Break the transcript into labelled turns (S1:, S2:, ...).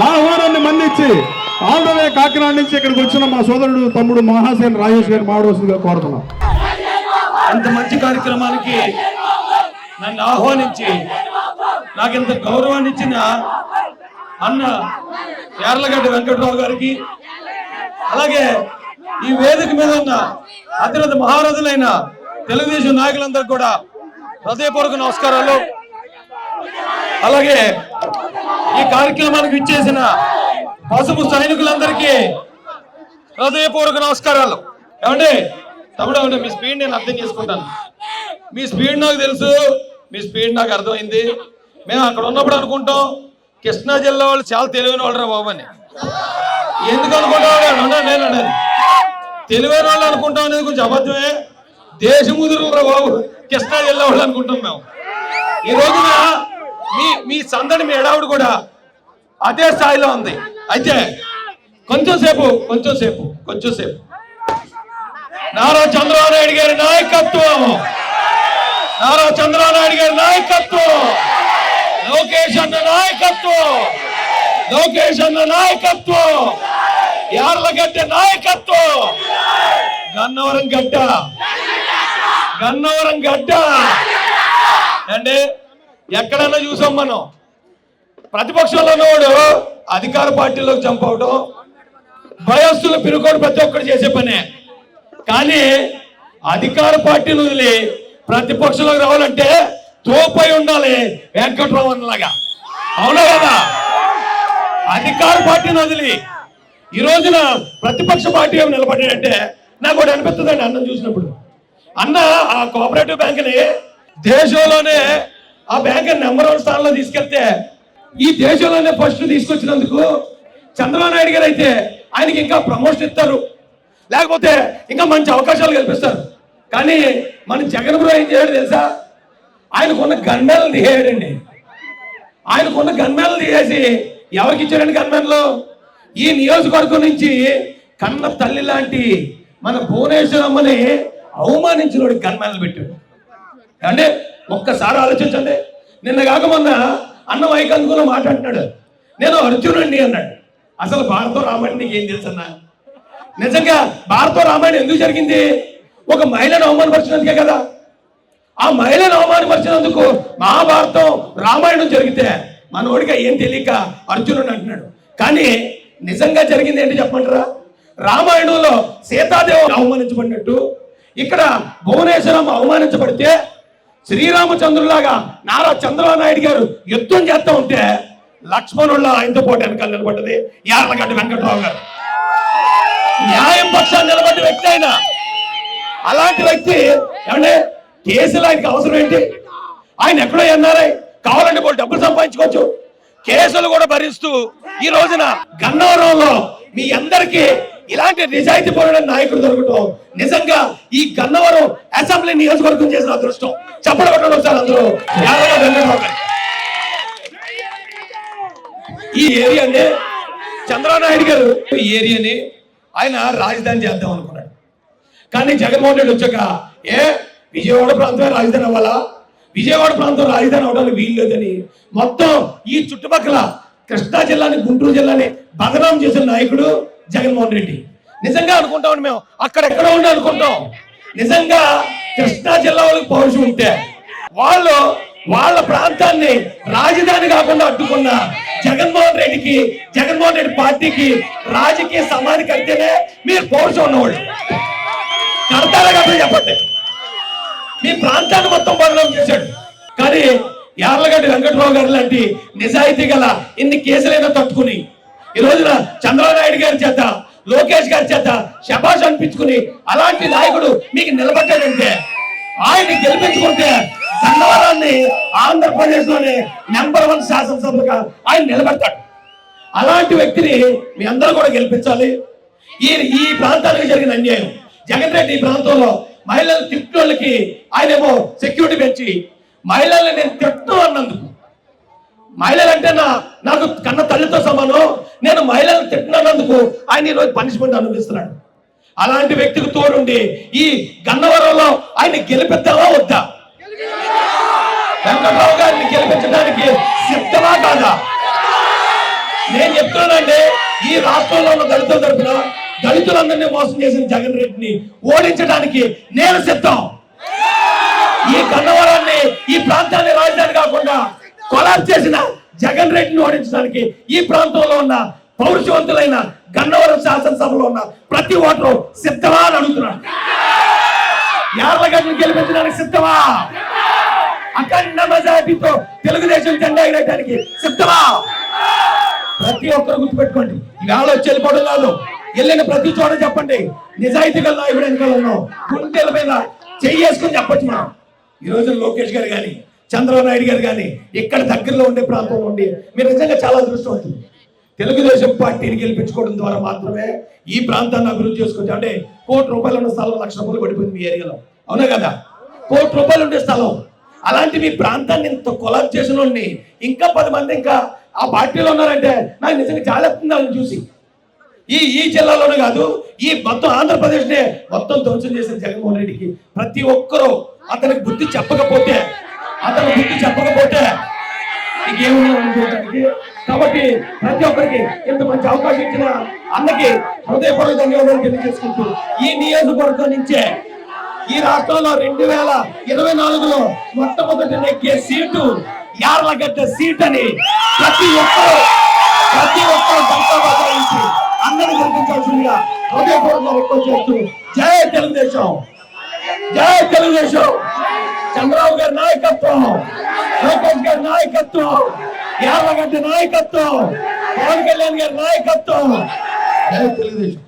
S1: నా ఆహ్వానాన్ని మన్నించి ఆంధ్రవే కాకినాడ నుంచి ఇక్కడికి వచ్చిన మా సోదరుడు తమ్ముడు మహాసేన్ రాజేష్ గారు మాడవలసిందిగా కోరుతున్నాం.
S2: అంత మంచి కార్యక్రమానికి నన్ను ఆహ్వానించి నాకు ఇంత గౌరవాన్ని ఇచ్చిన అన్న యార్లగడ్డ వెంకట్రావు గారికి అలాగే ఈ వేదిక మీద ఉన్న అతిరథ మహారథులైన తెలుగుదేశం నాయకులందరికీ కూడా హృదయపూర్వక నమస్కారాలు. అలాగే ఈ కార్యక్రమానికి ఇచ్చేసిన పసుపు సైనికులందరికీ హృదయపూర్వక నమస్కారాలు. ఏమండి? తమ్ముడు ఏమండి? మీ స్పీడ్ నేను అర్థం చేసుకుంటాను. మీ స్పీడ్ నాకు తెలుసు. మీ స్పీడ్ నాకు అర్థమైంది. మేము అక్కడ ఉన్నప్పుడు అనుకుంటాం కృష్ణా జిల్లా వాళ్ళు చాలా తెలివైన వాళ్ళు రా బాబు అని. ఎందుకు అనుకుంటాం నేను అనేది తెలివైన వాళ్ళు అనుకుంటాం అనేది కొంచెం అబద్ధమే. దేశముదురు రా బాబు? కృష్ణా జిల్లా వాళ్ళు అనుకుంటాం మేము. ఈ రోజున మీ మీ సందడి మీ ఎడావుడు కూడా అదే స్థాయిలో ఉంది. అయితే కొంచెంసేపు కొంచెంసేపు కొంచెంసేపు నారా చంద్రబాబు నాయుడు గారి నాయకత్వం. నారా చంద్రబాబు నాయుడు గారి నాయకత్వం. లోకేష్ అన్న నాయకత్వం. లోకేష్ అన్న నాయకత్వం. యార్లగడ్డ నాయకత్వం. గన్నవరం గడ్డ. గన్నవరం గడ్డ. అంటే ఎక్కడైనా చూసాం మనం. ప్రతిపక్షంలో ఉన్నవాడు అధికార పార్టీలోకి చంపవడం భయస్తులు పిరుకోవడం ప్రతి ఒక్కరు చేసే పనే. కానీ అధికార పార్టీని వదిలి ప్రతిపక్షంలోకి రావాలంటే తోపై ఉండాలి వెంకట్రామన్ లాగా. అవునా కదా? అధికార పార్టీని వదిలి ఈ రోజున ప్రతిపక్ష పార్టీ ఏమి నిలబడ్డాడంటే నాకు ఒకటి అనిపిస్తుందండి అన్నం చూసినప్పుడు. అన్న ఆ కోఆపరేటివ్ బ్యాంక్ని దేశంలోనే ఆ బ్యాంక్ నెంబర్ వన్ స్థానంలో తీసుకెళ్తే ఈ దేశంలోనే ఫస్ట్ తీసుకొచ్చినందుకు చంద్రబాబు నాయుడు గారు అయితే ఆయనకి ఇంకా ప్రమోషన్ ఇస్తారు. లేకపోతే ఇంకా మంచి అవకాశాలు కల్పిస్తారు. కానీ మన జగన్ బ్రో ఏం చేయడు తెలుసా? ఆయనకున్న గన్మేలను తీసేయడండి ఆయనకున్న గన్మేలను తీసేసి ఎవరికి ఇచ్చాడండి గన్మేన్లు ఈ నియోజకవర్గం నుంచి కన్న తల్లి లాంటి మన భువనేశ్వరమ్మని అవమానించిన గన్మేన్లు పెట్టాడు. అంటే ఒక్కసారి ఆలోచించండి. నిన్న కాక మొన్న అన్న మైక్ అందుకున్న మాట అంటున్నాడు. నేను అర్జునుడిని అన్నాడు. అసలు భారత రామాయణం నీకు ఏం తెలుసు అన్నా? నిజంగా భారత రామాయణం ఎందుకు జరిగింది? ఒక మహిళను అవమానపరిచినందుకే కదా. ఆ మహిళను అవమానపరిచినందుకు మహాభారతం రామాయణం జరిగితే మనోడిగా ఏం తెలియక అర్జునుడు అంటున్నాడు. కానీ నిజంగా జరిగింది ఏంటి చెప్పంటారా రామాయణంలో సీతాదేవి అవమానించబడినట్టు ఇక్కడ భువనేశ్వరం అవమానించబడితే శ్రీరామచంద్రులాగా నారా చంద్రబాబు నాయుడు గారు యుద్ధం చేస్తూ ఉంటే లక్ష్మణుళ్ళ ఆయనతో పోటీ వెనకాల నిలబడ్డది. యార్లగడ్డ వెంకటరావు గారు. న్యాయం పక్షాన్ని నిలబడ్డ వ్యక్తి ఆయన. అలాంటి వ్యక్తి ఏమంటే కేసులు ఆయనకి అవసరం ఏంటి? ఆయన ఎక్కడో ఎన్నారై కావాలంటే కూడా డబ్బులు సంపాదించుకోవచ్చు. కేసులు కూడా భరిస్తూ ఈ రోజున గన్నవరంలో మీ అందరికీ ఇలాంటి నిజాయితీ పరుడైన నాయకుడు దొరకటం నిజంగా ఈ గన్నవరం అసెంబ్లీ నియోజకవర్గం చేసిన అదృష్టం. చెప్పడం కొట్టడం సార్ అందరూ. యాదవ వెంకటరావు ఈ ఏరియాని చంద్రబాబు నాయుడు గారు ఈ ఏరియాని ఆయన రాజధాని చేద్దాం అనుకున్నాడు. కానీ జగన్మోహన్ రెడ్డి వచ్చాక ఏ విజయవాడ ప్రాంతమే రాజధాని అవ్వాలా? విజయవాడ ప్రాంతం రాజధాని అవడానికి వీలు లేదని మొత్తం ఈ చుట్టుపక్కల కృష్ణా జిల్లాని గుంటూరు జిల్లాని బదనాం చేసిన నాయకుడు జగన్మోహన్ రెడ్డి. నిజంగా అనుకుంటాం మేము. అక్కడెక్కడ ఉండి అనుకుంటాం. నిజంగా కృష్ణా జిల్లా వాళ్ళకి పౌరుషం ఉంటే. వాళ్ళు వాళ్ళ ప్రాంతాన్ని రాజధాని కాకుండా అడ్డుకున్న జగన్మోహన్ రెడ్డికి జగన్మోహన్ రెడ్డి పార్టీకి రాజకీయ సమాధి కడితేనే మీరు పౌరుషం ఉన్నవాళ్ళు. కడతారా కదా చెప్పండి. మీ ప్రాంతాన్ని మొత్తం బదనాం చేశాడు. కానీ యార్లగడ్డ వెంకటరావు గారు లాంటి నిజాయితీ గల ఇన్ని కేసులైనా తట్టుకుని ఈ రోజున చంద్రబాబు నాయుడు గారి చేత లోకేష్ గారి చేత శబాష్ అనిపించుకుని అలాంటి నాయకుడు మీకు నిలబడ్డాడంటే ఆయన గెలిపించుకుంటే గన్నవరాన్ని ఆంధ్రప్రదేశ్లోనే నెంబర్ వన్ శాసనసభగా ఆయన నిలబెడతాడు. అలాంటి వ్యక్తిని మీ అందరూ కూడా గెలిపించాలి. ఈ ఈ ప్రాంతానికి జరిగిన అన్యాయం జగన్ రెడ్డి ఈ ప్రాంతంలో మహిళలు తిట్టోళ్ళకి ఆయనేమో సెక్యూరిటీ పెంచి మహిళల్ని నేను తిట్టను అన్నందుకు మహిళలంటే నా నాకు కన్న తల్లితో సమానం. నేను మహిళలను తిట్టినందుకు ఆయన ఈరోజు పనిష్మెంట్ అనుభవిస్తున్నాడు. అలాంటి వ్యక్తికి తోడుండి ఈ గన్నవరంలో ఆయన గెలిపిద్దామా వద్దా? వెంకట్రావు గారిని గెలిపించడానికి సిద్ధమా కాదా? నేను చెప్తున్నానండి ఈ రాష్ట్రంలో ఉన్న దళితుల తరఫున దళితులందరినీ మోసం చేసిన జగన్ రెడ్డిని ఓడించడానికి నేను సిద్ధం. ఈ గన్నవరాన్ని ఈ ప్రాంతాన్ని రాజధాని కాకుండా కొలాబ్ చేసిన జగన్ రెడ్డిని ఓడించడానికి ఈ ప్రాంతంలో ఉన్న పౌరుషవంతులైన గన్నవరం శాసనసభలో ఉన్న ప్రతి ఓటరు సిద్ధమా అని అడుగుతున్నాను యార్లగడ్డను గెలిపించడానికి సిద్ధమా? అఖండ మెజార్టీతో తెలుగుదేశం జెండా ఎగరేయడానికి సిద్ధమా? ప్రతి ఒక్కరు గుర్తుపెట్టుకోండి ఇవాళ వచ్చి వెళ్ళిపోవడం కాదు వెళ్ళిన ప్రతి చోట చెప్పండి నిజాయితీ కల్లా నాయకుడు ఎన్నికల్లో ఉన్నాం. గుండెల మీద చెయ్యేసుకుని చెప్పచ్చు మనం. ఈ రోజు లోకేష్ గారు కానీ చంద్రబాబు నాయుడు గారు కానీ ఇక్కడ దగ్గరలో ఉండే ప్రాంతంలో ఉండి మీరు నిజంగా చాలా అదృష్టవంతులు తెలుగుదేశం పార్టీని గెలిపించుకోవడం ద్వారా మాత్రమే ఈ ప్రాంతాన్ని అభివృద్ధి చేసుకోవచ్చు అంటే కోటి రూపాయలు ఉన్న స్థలం లక్ష రూపాయలు పడిపోయింది మీ ఏరియాలో. అవునా కదా? కోటి రూపాయలు ఉండే స్థలం. అలాంటి మీ ప్రాంతాన్ని ఇంత కొలాబ్ చేసిన వాడిని ఇంకా పది మంది ఇంకా ఆ పార్టీలో ఉన్నారంటే నాకు నిజంగా చాలా వాళ్ళని చూసి. ఈ ఈ జిల్లాలోనే కాదు ఈ మొత్తం ఆంధ్రప్రదేశ్నే మొత్తం ధ్వంసం చేసిన జగన్మోహన్ రెడ్డికి ప్రతి ఒక్కరూ అతనికి బుద్ధి చెప్పకపోతే అతను బుద్ధి చెప్పకపోతే ఇంకేముంది అనుకోవడానికి కాబట్టి ప్రతి ఒక్కరికి ఇంత మంచి అవకాశం ఇచ్చిన అన్నకి హృదయపూర్వక ధన్యవాదాలు తెలియజేసుకుంటూ ఈ నియోజకవర్గం నుంచే ఈ రాష్ట్రంలో రెండు వేల ఇరవై నాలుగులో మొట్టమొదటి నెక్కే సీటు యార్లగడ్డ సీట్ అని ప్రతి ఒక్కరు ప్రతి ఒక్కరు దంతాబాద్ అందరూ గెలిపించాల్సిందిగా హృదయపూర్వకంగా రిక్వెస్ట్ చేస్తూ జయ తెలుగుదేశం జయ తెలుగుదేశం. చంద్రబాబు గారి నాయకత్వం లోకేష్ గారి నాయకత్వం యార్లగడ్డ నాయకత్వం పవన్ కళ్యాణ్ గారి నాయకత్వం. తెలుగుదేశం.